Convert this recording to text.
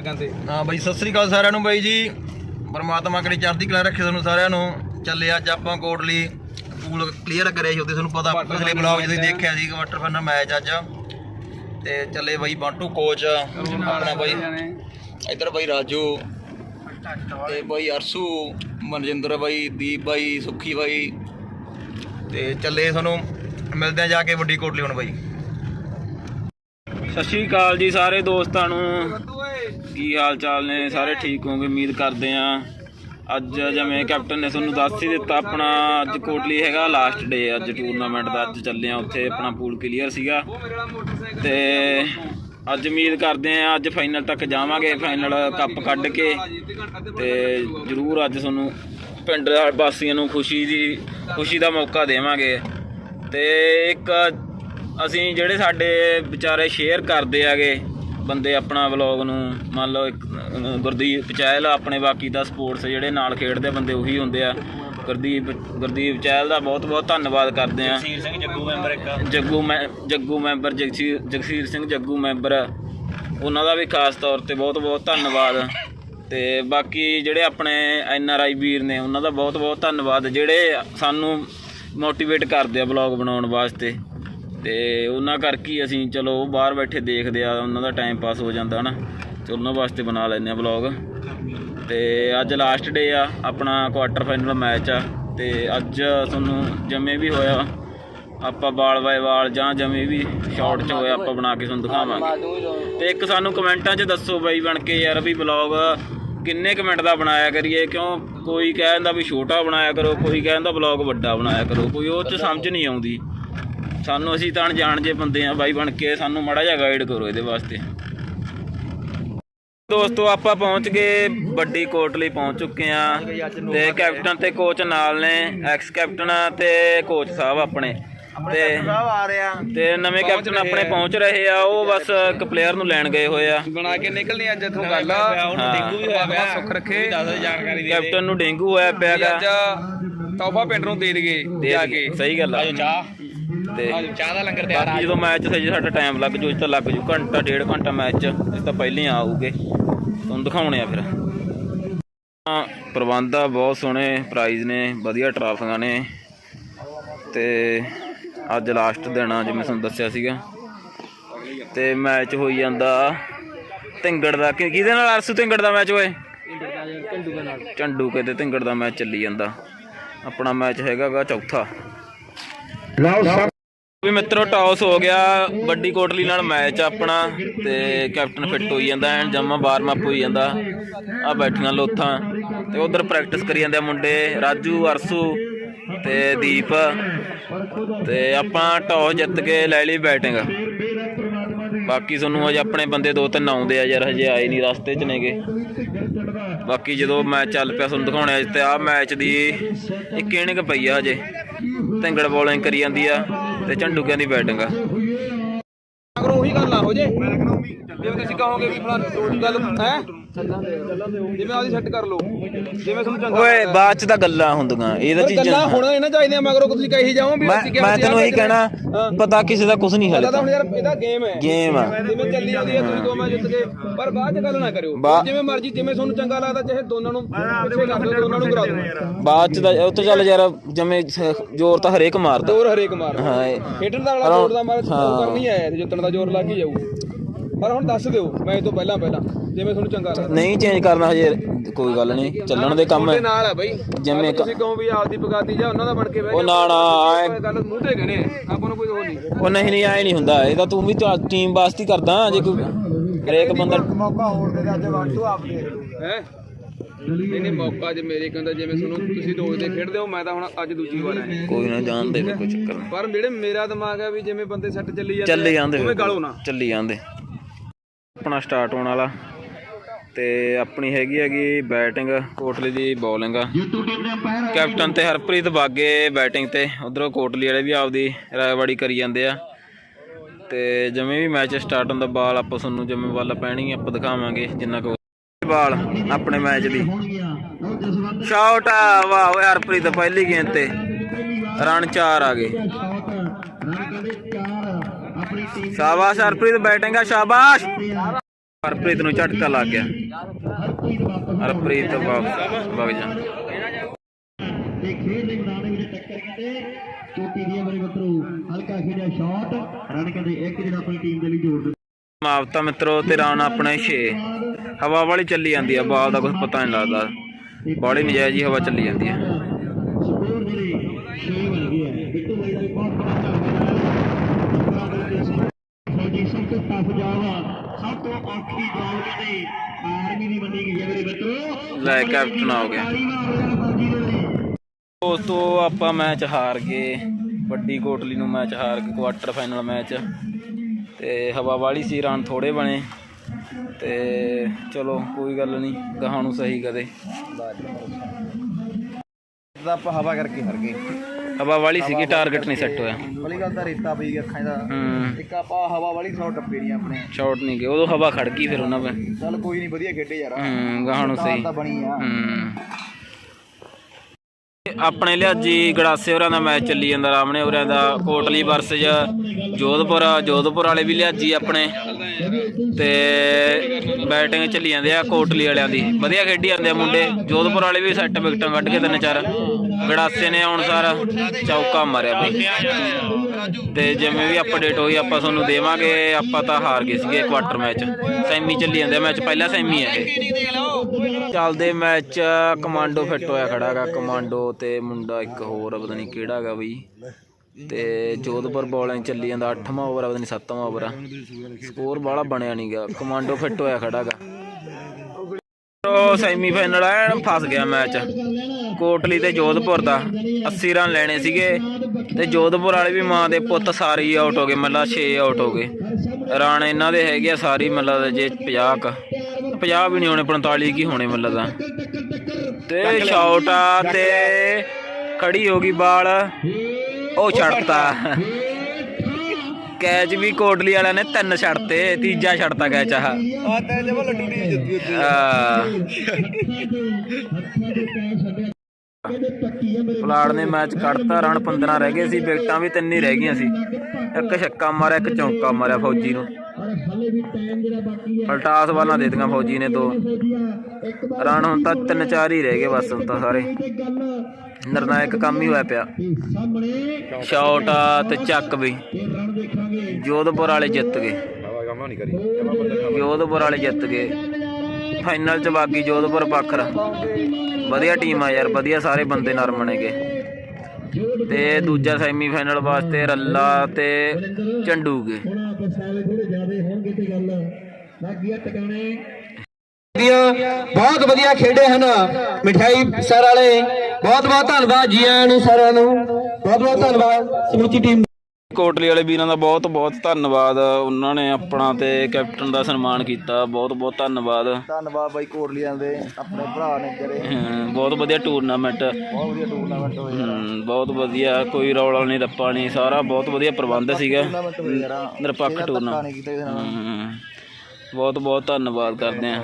ਕਹਿੰਦੇ ਹਾਂ ਬਾਈ ਸਤਿ ਸ੍ਰੀ ਅਕਾਲ ਸਾਰਿਆਂ ਨੂੰ ਬਾਈ ਜੀ। ਪਰਮਾਤਮਾ ਕਰੇ ਚੜ੍ਹਦੀ ਕਲਾ ਰੱਖੇ ਤੁਹਾਨੂੰ ਸਾਰਿਆਂ ਨੂੰ। ਚੱਲੇ ਅੱਜ ਆਪਾਂ ਕੋਟਲੀ। ਪੂਲ ਕਲੀਅਰ ਕਰਿਆ ਸੀ ਉਹਦੇ ਤੁਹਾਨੂੰ ਪਤਾ ਪਿਛਲੇ ਬਲੌਗ 'ਚ ਤੁਸੀਂ। ਦੇਖਿਆ ਸੀ ਕੁਆਟਰ ਫਾਈਨਲ ਮੈਚ ਅੱਜ। ਤੇ ਚੱਲੇ ਬਾਈ ਬੰਟੂ ਕੋਚ ਆਪਣਾ ਬਾਈ। ਇੱਧਰ ਬਾਈ ਰਾਜੂ। ਤੇ ਬਾਈ ਅਰਸੂ। ਮਨਜਿੰਦਰ ਬਾਈ ਦੀਪ ਬਾਈ ਸੁੱਖੀ ਬਾਈ। ਤੇ ਚੱਲੇ ਤੁਹਾਨੂੰ। ਮਿਲਦੇ ਆ ਜਾ ਕੇ ਵੱਡੀ ਕੋਟਲੀ ਹੁਣ ਬਾਈ। ਸਤਿ ਸ਼੍ਰੀ ਅਕਾਲ ਜੀ ਸਾਰੇ ਦੋਸਤਾਂ ਨੂੰ। ਕੀ ਹਾਲ ਚਾਲ ਨੇ? ਸਾਰੇ ਠੀਕ ਹੋਗੇ ਉਮੀਦ ਕਰਦੇ ਆ। ਅੱਜ ਜਿਵੇਂ ਕੈਪਟਨ ਨੇ ਤੁਹਾਨੂੰ ਦੱਸ ਹੀ ਦਿੱਤਾ, ਆਪਣਾ ਅੱਜ ਕੋਟਲੀ ਹੈਗਾ ਲਾਸਟ ਡੇ ਅੱਜ ਟੂਰਨਾਮੈਂਟ ਦਾ ਅੱਜ ਚੱਲੇ ਆ ਉੱਥੇ, ਆਪਣਾ ਪੂਲ ਕਲੀਅਰ ਸੀਗਾ। ਤੇ ਅੱਜ ਉਮੀਦ ਕਰਦੇ ਆ, ਅੱਜ ਫਾਈਨਲ ਤੱਕ ਜਾਵਾਂਗੇ ਫਾਈਨਲ ਕੱਪ ਕੱਢ ਕੇ। ਤੇ ਜਰੂਰ ਅੱਜ ਤੁਹਾਨੂੰ ਪਿੰਡ ਵਾਸੀਆਂ ਨੂੰ ਖੁਸ਼ੀ ਦੀ, ਖੁਸ਼ੀ ਦਾ ਮੌਕਾ ਦੇਵਾਂਗੇ। ਤੇ ਇੱਕ ਅਸੀਂ ਜਿਹੜੇ ਸਾਡੇ ਵਿਚਾਰੇ ਸ਼ੇਅਰ ਕਰਦੇ ਆਗੇ ਬੰਦੇ ਆਪਣਾ ਵਲੌਗ ਨੂੰ ਮੰਨ ਲਓ ਇੱਕ ਗੁਰਦੀਪ ਚਹਿਲ ਆਪਣੇ ਬਾਕੀ ਦਾ ਸਪੋਰਟਸ ਜਿਹੜੇ ਨਾਲ ਖੇਡਦੇ ਬੰਦੇ ਉਹੀ ਹੁੰਦੇ ਆ। ਗੁਰਦੀਪ ਗੁਰਦੀਪ ਚਹਿਲ ਦਾ ਬਹੁਤ ਬਹੁਤ ਧੰਨਵਾਦ ਕਰਦੇ ਆ। ਜਗਸੀਰ ਸਿੰਘ ਜੱਗੂ ਮੈਂਬਰ ਇੱਕ ਜੱਗੂ ਮੈਂ ਜੱਗੂ ਮੈਂਬਰ ਜਗਸੀਰ ਜਗਸੀਰ ਸਿੰਘ ਜੱਗੂ ਮੈਂਬਰ ਉਹਨਾਂ ਦਾ ਵੀ ਖਾਸ ਤੌਰ ਤੇ ਬਹੁਤ ਬਹੁਤ ਧੰਨਵਾਦ। ਤੇ ਬਾਕੀ ਜਿਹੜੇ ਆਪਣੇ ਐਨ ਆਰ ਆਈ ਵੀਰ ਨੇ ਉਹਨਾਂ ਦਾ ਬਹੁਤ ਬਹੁਤ ਧੰਨਵਾਦ ਜਿਹੜੇ ਸਾਨੂੰ ਮੋਟੀਵੇਟ ਕਰਦੇ ਆ ਬਲੌਗ ਬਣਾਉਣ ਵਾਸਤੇ। ਤੇ ਉਹਨਾਂ ਕਰਕੇ ਹੀ ਅਸੀਂ ਚਲੋ ਉਹ ਬਾਹਰ ਬੈਠੇ ਦੇਖਦੇ ਆ, ਉਹਨਾਂ ਦਾ ਟਾਈਮ ਪਾਸ ਹੋ ਜਾਂਦਾ ਹਨਾ। ਤੇ ਉਹਨਾਂ ਵਾਸਤੇ ਬਣਾ ਲੈਂਦੇ ਆ ਬਲੌਗ ਤੇ ਅੱਜ ਲਾਸਟ ਡੇ ਆ, ਆਪਣਾ ਕੁਆਟਰ ਫਾਈਨਲ ਮੈਚ ਆ। ਤੇ ਅੱਜ ਤੁਹਾਨੂੰ ਜਮੇ ਵੀ ਹੋਇਆ, ਆਪਾਂ ਬਾਲ ਬਾਏ ਵਾਲ ਜਾਂ ਜਮੇ ਵੀ ਸ਼ਾਰਟ ਚ ਹੋਇਆ, ਆਪਾਂ ਬਣਾ ਕੇ ਤੁਹਾਨੂੰ ਦਿਖਾਵਾਂਗੇ। ਤੇ ਇੱਕ ਸਾਨੂੰ ਕਮੈਂਟਾਂ 'ਚ ਦੱਸੋ ਬਾਈ ਬਣ ਕੇ ਯਾਰ ਵੀ ਬਲੌਗ ਕਿੰਨੇ ਕਮੈਂਟ ਦਾ ਬਣਾਇਆ ਕਰੀਏ, ਕਿਉਂ ਕੋਈ ਕਹਿੰਦਾ ਵੀ ਛੋਟਾ ਬਣਾਇਆ ਕਰੋ, ਕੋਈ ਕਹਿੰਦਾ ਬਲੌਗ ਵੱਡਾ ਬਣਾਇਆ ਕਰੋ, ਕੋਈ ਉਹ 'ਚ ਸਮਝ ਨਹੀਂ ਆਉਂਦੀ। ਸਾਨੂੰ ਅਸੀਂ ਤਾਂ ਅਣਜਾਣ ਜੇ ਬੰਦੇ ਆ ਬਾਈ ਬਣ ਕੇ ਸਾਨੂੰ ਮਾੜਾ ਜਿਹਾ ਗਾਈਡ ਕਰੋ ਇਹਦੇ ਵਾਸਤੇ। ਦੋਸਤੋ ਆਪਾਂ ਪਹੁੰਚ ਗਏ ਵੱਡੀ ਕੋਟਲੀ ਪਹੁੰਚ ਚੁੱਕੇ ਆ। ਤੇ ਕੈਪਟਨ ਤੇ ਕੋਚ ਨਾਲ ਨੇ ਐਕਸ ਕੈਪਟਨ ਤੇ ਕੋਚ ਸਾਹਿਬ ਆਪਣੇ। ਤੇ ਆ ਰਿਹਾ ਤੇ ਨਵੇਂ ਕੈਪਟਨ ਆਪਣੇ ਪਹੁੰਚ ਰਹੇ ਆ ਉਹ ਬਸ ਇੱਕ ਪਲੇਅਰ ਨੂੰ ਲੈਣ ਗਏ ਹੋਏ ਆ। ਬਣਾ ਕੇ ਨਿਕਲਣੀ ਅੱਜ ਇੱਥੋਂ ਗੱਲ। ਹਾਂ। ਡੇਂਗੂ ਵੀ ਹੋਇਆ ਪਿਆ। ਸੁੱਖ ਰੱਖੇ। ਦੱਸ ਜਾਣਕਾਰੀ ਦੇ ਕੈਪਟਨ ਨੂੰ ਡੇਂਗੂ ਹੋਇਆ ਪਿਆਗਾ ਅੱਜ ਤੋਹਫਾ ਪਿੰਡ ਨੂੰ ਦੇ ਦਈਏ ਜਾ ਕੇ। ਸਹੀ ਗੱਲ ਆ। ਚਾਹ। ਤੇ ਚਾਹ ਦਾ ਲੰਗਰ ਤਿਆਰ ਬਾਕੀ ਜਦੋਂ ਮੈਚ ਸਾਡਾ ਟਾਈਮ ਲੱਗ ਜੂ ਤਾਂ ਲੱਗ ਜੂ ਘੰਟਾ ਡੇਢ ਘੰਟਾ ਮੈਚ ਇਸ ਤਾਂ ਪਹਿਲਾਂ ਹੀ ਆਊਗੇ। ਤੁਹਾਨੂੰ ਦਿਖਾਉਣੇ ਆ ਫਿਰ। ਹਾਂ, ਪ੍ਰਬੰਧ ਆ ਬਹੁਤ ਸੋਹਣੇ ਪ੍ਰਾਈਜ਼ ਨੇ ਵਧੀਆ ਟਰਾਫੀਆਂ ਨੇ। ਤੇ ਅੱਜ ਲਾਸਟ ਦਿਨ ਆ ਜਿਵੇਂ ਤੁਹਾਨੂੰ ਦੱਸਿਆ ਸੀਗਾ। ਤੇ ਮੈਚ ਹੋਈ ਜਾਂਦਾ ਤਿੰਗੜ ਦਾ। ਕਿ- ਕਿਹਦੇ ਨਾਲ ਅਰਸੂ ਤਿੰਗੜ ਦਾ ਮੈਚ ਹੋਏ? ਝੰਡੂ ਕੇ ਤੇ ਤਿੰਗੜ ਦਾ ਮੈਚ ਚੱਲੀ ਜਾਂਦਾ। ਆਪਣਾ ਮੈਚ ਹੈਗਾਗਾ ਚੌਥਾ। ਵੀ ਮਿੱਤਰੋ, ਟਾਸ ਹੋ ਗਿਆ। ਵੱਡੀ ਕੋਟਲੀ ਨਾਲ ਮੈਚ ਆਪਣਾ ਤੇ ਕੈਪਟਨ ਫਿੱਟ ਹੋਈ ਜਾਂਦਾ ਐਂਡ ਜਮਾ ਵਾਰਮ ਅਪ ਹੋਈ ਜਾਂਦਾ। ਆ ਬੈਠੀਆਂ ਲੋਥਾਂ। ਤੇ ਉਧਰ ਪ੍ਰੈਕਟਿਸ ਕਰੀ ਜਾਂਦੇ ਆ ਮੁੰਡੇ, ਰਾਜੂ, ਅਰਸੂ ਤੇ ਦੀਪ। ਤੇ ਆਪਾਂ ਟਾਸ ਜਿੱਤ ਕੇ ਲੈ ਲਈ ਬੈਟਿੰਗ। ਬਾਕੀ ਤੁਹਾਨੂੰ ਹਜੇ ਆਪਣੇ ਬੰਦੇ ਦੋ ਤਿੰਨ ਆਉਂਦੇ ਆ ਯਾਰ, ਹਜੇ ਆਏ ਨਹੀਂ ਰਸਤੇ 'ਚ ਨੇਗੇ। ਬਾਕੀ ਜਦੋਂ ਮੈਚ ਚੱਲ ਪਿਆ ਤੁਹਾਨੂੰ ਦਿਖਾਉਣੇ ਅੱਜ ਤੇ ਆਹ ਮੈਚ ਦੀ ਇੱਕ ਇਨਿੰਗ ਪਈ ਆ ਹਜੇ। ਧੰਗੜ ਬੋਲਿੰਗ ਕਰੀ ਜਾਂਦੀ ਆ ਤੇ ਝੰਡੂਕਿਆਂ ਦੀ ਬੈਟਿੰਗ ਆ। ਅਗਰ ਉਹੀ ਗੱਲ ਨਾ ਹੋ ਜੇ। ਜਿਵੇਂ ਤੁਸੀਂ ਕਹੋਗੇ ਵੀ ਫਲਾਣ ਗੱਲ, ਹੈ? ਜਿਵੇਂ ਆਦੀ ਸੈੱਟ ਕਰ ਲਓ। ਜਿਵੇਂ ਤੁਹਾਨੂੰ ਚੰਗਾ ਓਏ ਬਾਅਦ ਚ ਤਾਂ ਗੱਲਾਂ ਹੁੰਦੀਆਂ ਇਹ ਤਾਂ ਪਰ ਚੀਜ਼ਾਂ ਗੱਲਾਂ ਹੋਣਾ ਇਹਨਾਂ ਚਾਹੀਦੀਆਂ ਮਗਰੋਂ ਤੁਸੀਂ ਕਹੀ ਜਾਓ ਵੀ ਮੈਂ ਅਸੀਂ ਕਿਹਾ ਮੈਂ ਸੀ ਤੈਨੂੰ ਆਹ ਇਹੀ ਕਹਿਣਾ ਹਾਂ। ਪਤਾ ਕਿਸੇ ਦਾ ਕੁਝ ਨਹੀਂ ਪਤਾ ਹਲੇ ਤਾਂ ਹੁਣ ਯਾਰ ਇਹਦਾ ਗੇਮ ਹੈ। ਗੇਮ ਆ। ਜਿਵੇਂ ਚੱਲੀ ਜਾਂਦੀ ਹੈ ਤੁਸੀਂ ਦੋ ਮੈਚ ਜਿੱਤ ਗਏ ਪਰ ਬਾਅਦ ਚ ਗੱਲ ਨਾ ਕਰਿਓ। ਬਾ- ਜਿਵੇਂ ਮਰਜ਼ੀ ਜਿਵੇਂ ਤੁਹਾਨੂੰ ਚੰਗਾ ਲੱਗਦਾ ਚਾਹੇ ਦੋਨਾਂ ਨੂੰ ਪਿੱਛੇ ਕਰ ਦਿਓ ਦੋਨਾਂ ਨੂੰ ਕਰਾ ਦਿਓ। ਬਾਅਦ ਚ ਤਾਂ ਉਹ ਤਾਂ ਚੱਲ ਯਾਰ ਜਿਵੇਂ ਸ- ਜ਼ੋਰ ਤਾਂ ਹਰੇਕ ਮਾਰਦਾ। ਜ਼ੋਰ ਹਰੇਕ ਮਾਰ ਹਾਂ ਇਹ- ਖੇਡਣ ਦਾ ਵਾਲਾ ਜ਼ੋਰ ਦਾ ਮਾਰ ਕਰਨੀ ਆਇਆ ਜਿੱਤਣ ਦਾ ਜ਼ੋਰ ਲੱਗ ਹੀ ਜਾਊ। ਪਰ ਹੁਣ ਦੱਸ ਦਿਓ ਮੈਚ ਤੋਂ ਪਹਿਲਾਂ ਪਹਿਲਾਂ ਜਿਵੇਂ ਤੁਹਾਨੂੰ ਚੰਗਾ ਲੱਗਦਾ। ਨਹੀਂ ਚੇਂਜ ਕਰਨਾ ਹਜੇ ਕੋਈ ਗੱਲ ਨਹੀਂ ਚੱਲਣ ਦੇ ਕੰਮ ਉਹਦੇ ਨਾਲ ਆ ਬਈ। ਜਿਵੇਂ ਕ- ਤੁਸੀਂ ਕਹੋ ਵੀ ਆਪਦੀ ਪਗਾਤੀ ਜਾਂ ਉਹਨਾਂ ਦਾ ਬਣ ਕੇ ਬਹਿ ਉਹ। ਨਾ ਨਾ ਐਂ- ਗੱਲ ਮੂੰਹ ਤੇ ਕਹਨੇ ਆਪਾਂ ਨੂੰ ਕੋਈ ਉਹ ਨਹੀਂ। ਉਹ ਨਹੀਂ ਨਹੀਂ ਆਏ ਨਹੀਂ ਹੁੰਦਾ। ਇਹ ਤਾਂ ਤੂੰ ਵੀ ਟੀਮ ਵਾਸਤੇ ਹੀ ਕਰਦਾ ਜੇ ਕੋਈ ਹਰੇਕ ਬੰਦਾ ਹੈ? ਨਹੀਂ ਨਹੀਂ ਮੌਕਾ ਜੇ ਮੇਰੇ ਕਹਿੰਦਾ ਜਿਵੇਂ ਤੁਹਾਨੂੰ ਤੁਸੀਂ ਰੋਜ਼ ਦੇ ਖੇਡਦੇ ਹੋ ਮੈਂ ਤਾਂ ਹੁਣ ਅੱਜ ਦੂਜੀ ਵਾਰ ਆਇਆ। ਕੋਈ ਨਾ ਜਾਣ ਦੇ ਫਿਰ ਕੋਈ ਚੱਕਰ ਨਹੀਂ। ਪਰ ਜਿਹੜੇ ਮੇਰਾ ਦਿਮਾਗ ਹੈ ਵੀ ਜਿਵੇਂ ਬੰਦੇ ਸੱਟ ਚੱਲੀ ਜਾਂਦੇ ਚੱਲੀ ਜਾਂਦੇ ਉਵੇਂ ਗਾਲੋ ਨਾ। ਚੱਲੀ ਜਾਂਦੇ। ਆਪਣਾ ਸਟਾਰਟ ਹੋਣ ਵਾਲਾ। ਤੇ ਆਪਣੀ ਹੈਗੀ ਹੈਗੀ ਬੈਟਿੰਗ ਕੋਟਲੀ ਦੀ ਬੋਲਿੰਗ ਕੈਪਟਨ ਤੇ ਹਰਪ੍ਰੀਤ ਬਾਗੇ ਬੈਟਿੰਗ ਤੇ। ਉਧਰੋਂ ਕੋਟਲੀ ਵਾਲੇ ਵੀ ਆਪਦੀ ਰਾਇਵਾੜੀ ਕਰੀ ਜਾਂਦੇ ਆ। ਤੇ ਜਿਵੇਂ ਵੀ ਮੈਚ ਸਟਾਰਟ ਹੁੰਦਾ, ਬਾਲ ਆਪਾਂ ਤੁਹਾਨੂੰ ਜਿਵੇਂ ਵੱਲ ਪੈਣੀ ਆਪਾਂ ਦਿਖਾਵਾਂਗੇ ਜਿੰਨਾ ਕੁ ਬਾਲ ਆਪਣੇ ਮੈਚ ਦੀ। ਸ਼ਾਟ ਵਾਹ ਹਰਪ੍ਰੀਤ, ਪਹਿਲੀ ਗੇਂਦ ਤੇ। ਰਨ 4 ਆ ਗਏ। ਸ਼ਾਬਾਸ਼ ਹਰਪ੍ਰੀਤ ਬੈਟਿੰਗ ਸ਼ਾਬਾਸ਼। ਹਰਪ੍ਰੀਤ ਨੂੰ ਝਟਕਾ ਲੱਗ ਗਿਆ। ਹਰਪ੍ਰੀਤ ਵਗ ਜਾ। ਤੇ ਖੇਡ ਦੇ ਮੈਦਾਨ ਦੇ ਵਿੱਚ ਟੱਕਰ ਕੀਤੇ ਚੋਟੀ ਦੀ ਮੇਰੇ ਮਿੱਤਰੋ ਹਲਕਾ ਖੇਡਿਆ ਸ਼ਾਟ। ਰਨ ਕਹਿੰਦੇ ਇੱਕ ਜਿਹੜਾ ਆਪਣੀ ਟੀਮ ਦੇ ਲਈ ਜੋੜ ਦਿੱਤਾ। ਮਾਵਤਾ ਮਿੱਤਰੋ ਤੇ ਰਨ ਆਪਣੇ 6 ਹਵਾ ਵਾਲੀ ਚੱਲੀ ਜਾਂਦੀ ਆ ਬਾਲ ਦਾ ਕੁਝ ਪਤਾ ਨਹੀਂ ਲੱਗਦਾ। ਬਾਲੀ ਨਜਾਇਜ਼ ਹੀ ਹਵਾ ਚੱਲੀ ਜਾਂਦੀ ਆ। ਸਕੋਰ ਜਿਹੜੇ 6 ਬਣ ਗਏ ਹੈ ਬਿੱਟੂ ਬਾਈ ਦਾ ਵੀ ਬਹੁਤ ਬੜਾ ਚੱਲ ਰਿਹਾ ਫੌਜੀ ਆ ਸਭ ਤੋਂ ਔਖੀ ਜੌਬ ਕਹਿੰਦੇ ਆਰਮੀ ਦੀ ਮੰਨੀ ਗਈ ਹੈ ਮੇਰੇ ਮਿੱਤਰੋ। ਲੈ ਕੈਪਟਨ ਆ ਗਿਆ। ਦੇ ਦੋਸਤੋ ਆਪਾਂ ਮੈਚ ਹਾਰ ਗਏ। ਵੱਡੀ ਕੋਟਲੀ ਨੂੰ ਮੈਚ ਹਾਰ ਕੇ ਕੁਆਟਰ ਫਾਈਨਲ ਮੈਚ। ਤੇ ਹਵਾ ਵਾਲੀ ਸੀ ਰਨ ਥੋੜੇ ਬਣੇ। ਤੇ ਚਲੋ ਕੋਈ ਗੱਲ ਨਹੀਂ ਗਾਹਾਂ ਨੂੰ ਸਹੀ ਕਦੇ। ਤਾਂ ਆਪਾਂ ਹਵਾ ਕਰਕੇ ਹਰ ਗਏ। ਹਵਾ ਵਾਲੀ ਸੀਗੀ ਟਾਰਗੇਟ ਨਹੀਂ ਸੈੱਟ ਹੋਇਆ। ਬਲੀ ਗੱਲ ਤਾਂ ਰੇਤਾ ਪਈ ਗਿਆ ਅੱਖਾਂ ਦਾ। ਹੂੰ। ਇੱਕ ਆਪਾਂ ਹਵਾ ਵਾਲੀ ਸੌ ਟੱਪੇ ਨਹੀਂ ਆਪਣੇ। ਸ਼ਾਟ ਨਹੀਂ ਗਏ ਉਦੋਂ ਹਵਾ ਖੜ ਗਈ ਫਿਰ ਉਹਨਾਂ 'ਤੇ ਚੱਲ ਕੋਈ ਨਹੀਂ ਵਧੀਆ ਖੇਡੇ ਯਾਰ। ਹੂੰ ਗਾਹਾਂ ਨੂੰ ਸਹੀ। ਤਾਂ ਬਣੀ ਆ। ਹੂੰ। ਆਪਣੇ ਲਿਆਜੀ ਗੜਾਸੇ ਹੋਰਾਂ ਦਾ ਮੈਚ ਚੱਲੀ ਜਾਂਦਾ ਰਾਮਣੇ ਹੋਰਾਂ ਦਾ ਕੋਟਲੀ ਵਰਸਜ ਜੋਧਪੁਰ ਜੋਧਪੁਰ ਵਾਲੇ ਵੀ ਲਿਆਜੀ ਆਪਣੇ। ਤੇ ਬੈਟਿੰਗ ਚੱਲੀ ਜਾਂਦੇ ਆ ਕੋਟਲੀ ਵਾਲਿਆਂ ਦੀ। ਵਧੀਆ ਖੇਡੀ ਜਾਂਦੇ ਆ ਮੁੰਡੇ ਜੋਧਪੁਰ ਵਾਲੇ ਵੀ ਸੈੱਟ ਵਿਕਟਾਂ ਕੱਢ ਕੇ ਤਿੰਨ ਚਾਰ ਗੜਾਸੇ ਨੇ ਹੁਣ ਸਾਰ ਚੌਕਾ ਮਾਰਿਆ ਬਈ। ਤੇ ਜਿਵੇਂ ਵੀ ਅਪਡੇਟ ਹੋਈ, ਆਪਾਂ ਤੁਹਾਨੂੰ ਦੇਵਾਂਗੇ। ਆਪਾਂ ਤਾਂ ਹਾਰ ਗਏ ਸੀਗੇ ਕੁਆਟਰ ਮੈਚ ਸੈਮੀ ਚੱਲੀ ਜਾਂਦੇ ਮੈਚ ਪਹਿਲਾ ਸੈਮੀ ਹੈ ਇਹ। ਚੱਲਦੇ ਮੈਚ ਕਮਾਂਡੋ ਫਿੱਟ ਹੋਇਆ ਖੜਾਗਾ ਕਮਾਂਡੋ ਤੇ ਮੁੰਡਾ ਇੱਕ ਹੋਰ ਪਤਾ ਨਹੀਂ ਕਿਹੜਾਗਾ ਬਈ। ਤੇ ਜੋਧਪੁਰ ਬੋਲਿੰਗ ਚੱਲੀ ਜਾਂਦਾ। 8ਵਾਂ ਓਵਰ ਆ, ਪਤਾ ਨਹੀਂ 7ਵਾਂ ਓਵਰ ਆ। ਸਕੋਰ ਬਾਹਲਾ ਬਣਿਆ ਨਹੀਂ ਗਾ। ਕਮਾਂਡੋ ਫਿੱਟ ਹੋਇਆ ਖੜਾਗਾ ਉਹ ਸੈਮੀ ਫਾਈਨਲ ਐ ਫਸ ਗਿਆ ਮੈਚ ਕੋਟਲੀ ਤੇ ਜੋਧਪੁਰ ਦਾ 80 ਰਨ ਲੈਣੇ ਸੀਗੇ ਤੇ ਜੋਧਪੁਰ ਵਾਲੇ ਵੀ ਮਾਂ ਦੇ ਪੁੱਤ ਸਾਰੇ ਹੀ ਆਊਟ ਹੋ ਗਏ ਮਤਲਬ 6 ਆਊਟ ਹੋ ਗਏ। ਰਨ ਇਹਨਾਂ ਦੇ ਹੈਗੇ ਆ ਸਾਰੀ ਮਤਲਬ ਜੇ 50 ਕ 50 ਵੀ ਨਹੀਂ ਹੋਣੇ 45 ਕੀ ਹੋਣੇ ਮਤਲਬ ਦਾ ਤੇ ਸ਼ਾਟ ਆ ਤੇ ਖੜੀ ਹੋ ਗਈ ਬਾਲ ਉਹ ਛੱਡਤਾ। ਕੈਚ ਵੀ ਕੋਟਲੀ ਵਾਲਿਆਂ ਨੇ ਤਿੰਨ ਛੱਡਤੇ ਤੀਜਾ ਛੱਡਤਾ ਕੈਚ ਆਹ। ਆ ਤੈ ਜਮਾ ਲੱਡੂ ਦੀ ਜੁੱਤੀ ਉੱਤੇ ਆ ਪਲਾੜ ਨੇ ਮੈਚ ਕੱਢਤਾ ਰਨ 15 ਰਹਿ ਗਏ ਸੀ, ਵਿਕਟਾਂ ਵੀ ਤਿੰਨ ਹੀ ਰਹਿ ਗਈਆਂ ਸੀ। ਇੱਕ ਛੱਕਾ ਮਾਰਿਆ, ਇੱਕ ਚੌਂਕਾ ਮਾਰਿਆ ਫੌਜੀ ਨੂੰ। ਪਲਟਾਸ ਵਾਲਾਂ ਦੇ ਦਿੱਤੀਆਂ ਫੌਜੀ ਨੇ ਦੋ। ਰਨ ਹੁਣ ਤਾਂ ਤਿੰਨ ਚਾਰ ਹੀ ਰਹਿ ਗਏ ਬਸ, ਹੁਣ ਤਾਂ ਸਾਰੇ। ਨਿਰਣਾਇਕ ਕੰਮ ਹੀ ਹੋਇਆ ਪਿਆ। ਤੇ ਸ਼ਾਟ ਤੇ ਚੱਕ ਵੀ। ਜੋਧਪੁਰ ਵਾਲੇ ਜਿੱਤ ਗਏ। ਜੋਧਪੁਰ ਵਾਲੇ ਜਿੱਤ ਗਏ। ਫਾਈਨਲ ਚ ਬਾਗੀ ਜੋਧਪੁਰ ਪੱਖਰ ਵਧੀਆ ਟੀਮ ਆ ਯਾਰ, ਵਧੀਆ ਸਾਰੇ ਬੰਦੇ ਨਰਮ ਨੇਗੇ। ਤੇ ਦੂਜਾ ਸੈਮੀ ਵਾਸਤੇ ਰੱਲਾ ਤੇ ਝੰਡੂਗੇ। ਬਹੁਤ ਵਧੀਆ ਖੇਡੇ ਹਨ ਮਠਿਆਈ ਸਰ ਵਾਲੇ। ਬਹੁਤ ਬਹੁਤ ਧੰਨਵਾਦ ਜੀ ਆਇਆਂ ਨੂੰ, ਸਾਰਿਆਂ ਨੂੰ। ਬਹੁਤ ਬਹੁਤ ਧੰਨਵਾਦ ਸਮੁੱਚੀ ਟੀਮ ਕੋਟਲੀ ਵਾਲੇ ਵੀਰਾਂ ਦਾ ਬਹੁਤ ਬਹੁਤ ਧੰਨਵਾਦ। ਉਹਨਾਂ ਨੇ ਆਪਣਾ ਤੇ ਕੈਪਟਨ ਦਾ ਸਨਮਾਨ ਕੀਤਾ। ਬਹੁਤ ਬਹੁਤ ਧੰਨਵਾਦ। ਧੰਨਵਾਦ ਬਾਈ ਕੋਟਲੀਆਂ ਦੇ। ਆਪਣੇ ਭਰਾ ਨੇ ਜਿਹੜੇ। ਹਮ, ਬਹੁਤ ਵਧੀਆ ਟੂਰਨਾਮੈਂਟ ਬਹੁਤ ਵਧੀਆ ਟੂਰਨਾਮੈਂਟ ਹੋਇਆ। ਹਮ, ਬਹੁਤ ਵਧੀਆ। ਕੋਈ ਰੌਲਾ ਨਹੀਂ ਰੱਪਾ ਨਹੀਂ। ਸਾਰਾ ਬਹੁਤ ਵਧੀਆ ਪ੍ਰਬੰਧ ਸੀਗਾ। ਟੂਰਨਾਮੈਂਟ ਹੋਇਆ ਯਾਰ। ਨਿਰਪੱਖ ਧੱਕਾ ਟੂਰਨਾਮੈਂਟ ਨਹੀਂ ਕੀਤਾ ਇਹਦੇ ਨਾਲ। ਹਮ, ਬਹੁਤ ਬਹੁਤ ਧੰਨਵਾਦ ਕਰਦੇ ਆ